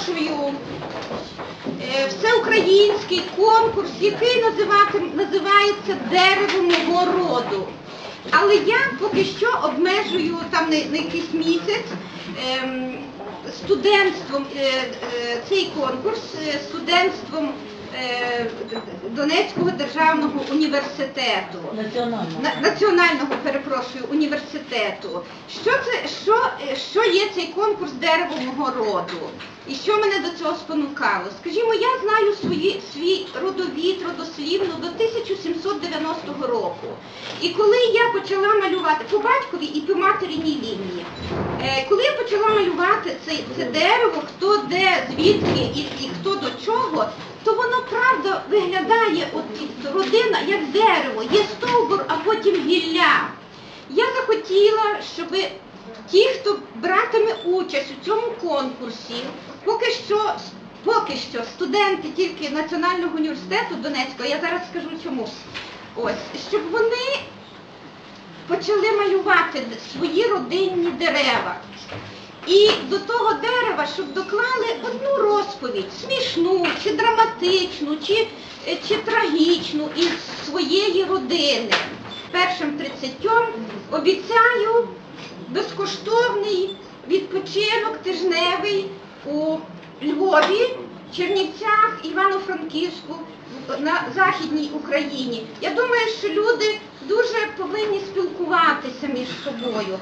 запрошую е, всеукраїнський конкурс, який називається Дерево мого роду. Але я поки що обмежую там на, якийсь місяць ем, студентством е, е, цей конкурс, студентством Донецького державного університету. Національна. На- національного перепрошую університету. Що це що, е, що є цей конкурс дерево мого роду? І що мене до цього спонукало? Скажімо, я знаю свої, свій родовід, родослівно до 1790 року. І коли я почала малювати по батькові і по е, коли я почала малювати це, це дерево, хто де, звідки і, і хто до чого, то воно правда виглядає, от родина як дерево, є стовбур, а потім гілля. Я захотіла, щоб ті, хто братиме участь у цьому конкурсі, поки що, поки що студенти тільки Національного університету Донецького, я зараз скажу чому. Ось, щоб вони почали малювати свої родинні дерева. І до того дерева, щоб доклали одну розповідь, смішну, чи драматичну, чи, е, чи трагічну із своєї родини. Першим тридцятьом обіцяю безкоштовний відпочинок тижневий у Львові, Чернівцях, Івано-Франківську, на Західній Україні. Я думаю, що люди дуже повинні спілкуватися між собою.